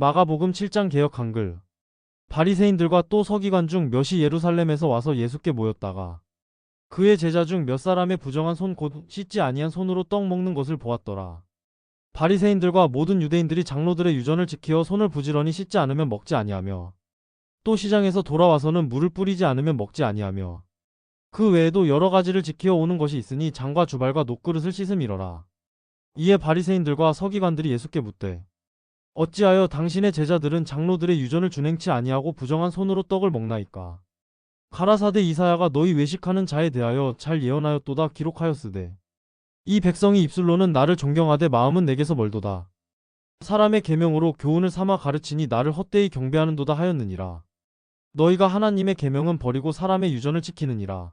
마가복음 7장 개역 한글 바리새인들과 또 서기관 중 몇이 예루살렘에서 와서 예수께 모였다가 그의 제자 중 몇 사람의 부정한 손 곧 씻지 아니한 손으로 떡 먹는 것을 보았더라. 바리새인들과 모든 유대인들이 장로들의 유전을 지키어 손을 부지런히 씻지 않으면 먹지 아니하며 또 시장에서 돌아와서는 물을 뿌리지 않으면 먹지 아니하며 그 외에도 여러 가지를 지키어 오는 것이 있으니 장과 주발과 녹그릇을 씻음이러라. 이에 바리새인들과 서기관들이 예수께 묻되 어찌하여 당신의 제자들은 장로들의 유전을 준행치 아니하고 부정한 손으로 떡을 먹나이까? 가라사대 이사야가 너희 외식하는 자에 대하여 잘 예언하였도다 기록하였으되 이 백성이 입술로는 나를 존경하되 마음은 내게서 멀도다. 사람의 계명으로 교훈을 삼아 가르치니 나를 헛되이 경배하는도다 하였느니라. 너희가 하나님의 계명은 버리고 사람의 유전을 지키느니라.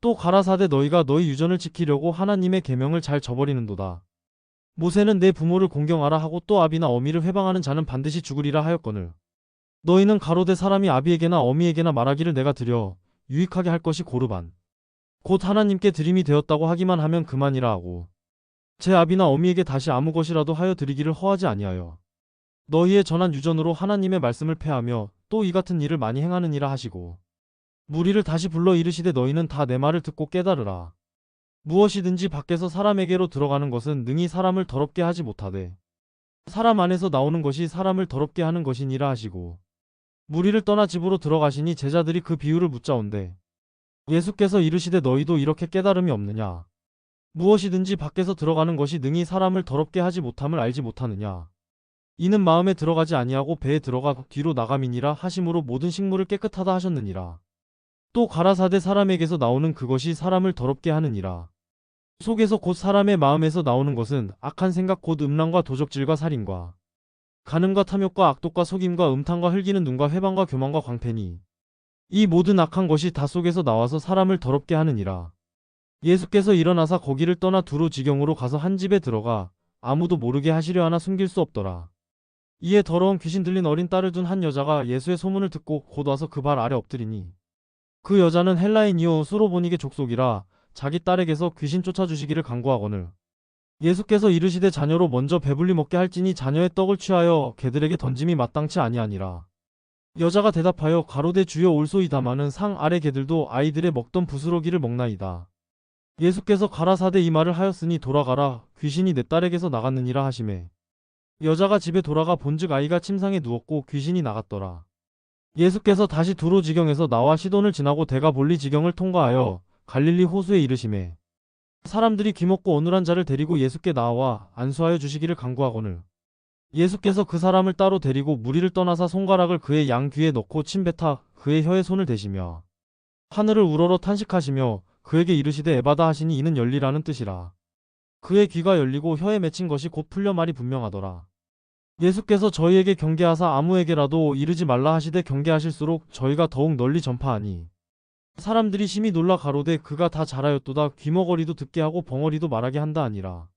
또 가라사대 너희가 너희 유전을 지키려고 하나님의 계명을 잘 저버리는도다. 모세는 내 부모를 공경하라 하고 또 아비나 어미를 회방하는 자는 반드시 죽으리라 하였거늘. 너희는 가로되 사람이 아비에게나 어미에게나 말하기를 내가 드려 유익하게 할 것이 고르반. 곧 하나님께 드림이 되었다고 하기만 하면 그만이라 하고 제 아비나 어미에게 다시 아무 것이라도 하여 드리기를 허하지 아니하여 너희의 전한 유전으로 하나님의 말씀을 패하며 또 이 같은 일을 많이 행하느니라 하시고 무리를 다시 불러 이르시되 너희는 다 내 말을 듣고 깨달으라 무엇이든지 밖에서 사람에게로 들어가는 것은 능히 사람을 더럽게 하지 못하되 사람 안에서 나오는 것이 사람을 더럽게 하는 것이니라 하시고 무리를 떠나 집으로 들어가시니 제자들이 그 비유를 묻자온대 예수께서 이르시되 너희도 이렇게 깨달음이 없느냐? 무엇이든지 밖에서 들어가는 것이 능히 사람을 더럽게 하지 못함을 알지 못하느냐? 이는 마음에 들어가지 아니하고 배에 들어가 뒤로 나감이니라 하심으로 모든 식물을 깨끗하다 하셨느니라. 또 가라사대 사람에게서 나오는 그것이 사람을 더럽게 하느니라 속에서 곧 사람의 마음에서 나오는 것은 악한 생각 곧 음란과 도적질과 살인과 간음과 탐욕과 악독과 속임과 음탕과 흘기는 눈과 회방과 교만과 광패니 이 모든 악한 것이 다 속에서 나와서 사람을 더럽게 하느니라. 예수께서 일어나사 거기를 떠나 두로 지경으로 가서 한 집에 들어가 아무도 모르게 하시려 하나 숨길 수 없더라. 이에 더러운 귀신 들린 어린 딸을 둔 한 여자가 예수의 소문을 듣고 곧 와서 그 발 아래 엎드리니 그 여자는 헬라인이요 수로보닉의 족속이라 자기 딸에게서 귀신 쫓아주시기를 간구하거늘 예수께서 이르시되 자녀로 먼저 배불리 먹게 할지니 자녀의 떡을 취하여 개들에게 던짐이 마땅치 아니하니라. 여자가 대답하여 가로되 주여 올소이다마는 상 아래 개들도 아이들의 먹던 부스러기를 먹나이다. 예수께서 가라사대 이 말을 하였으니 돌아가라 귀신이 내 딸에게서 나갔느니라 하시매 여자가 집에 돌아가 본즉 아이가 침상에 누웠고 귀신이 나갔더라. 예수께서 다시 두로 지경에서 나와 시돈을 지나고 대가 볼리 지경을 통과하여 갈릴리 호수에 이르시매 사람들이 귀먹고 어눌한 자를 데리고 예수께 나와 안수하여 주시기를 간구하거늘. 예수께서 그 사람을 따로 데리고 무리를 떠나사 손가락을 그의 양 귀에 넣고 침뱉아 그의 혀에 손을 대시며 하늘을 우러러 탄식하시며 그에게 이르시되 에바다 하시니 이는 열리라는 뜻이라. 그의 귀가 열리고 혀에 맺힌 것이 곧 풀려 말이 분명하더라. 예수께서 저희에게 경계하사 아무에게라도 이르지 말라 하시되 경계하실수록 저희가 더욱 널리 전파하니 사람들이 심히 놀라 가로되 그가 다 잘하였도다. 귀머거리도 듣게 하고 벙어리도 말하게 한다 아니라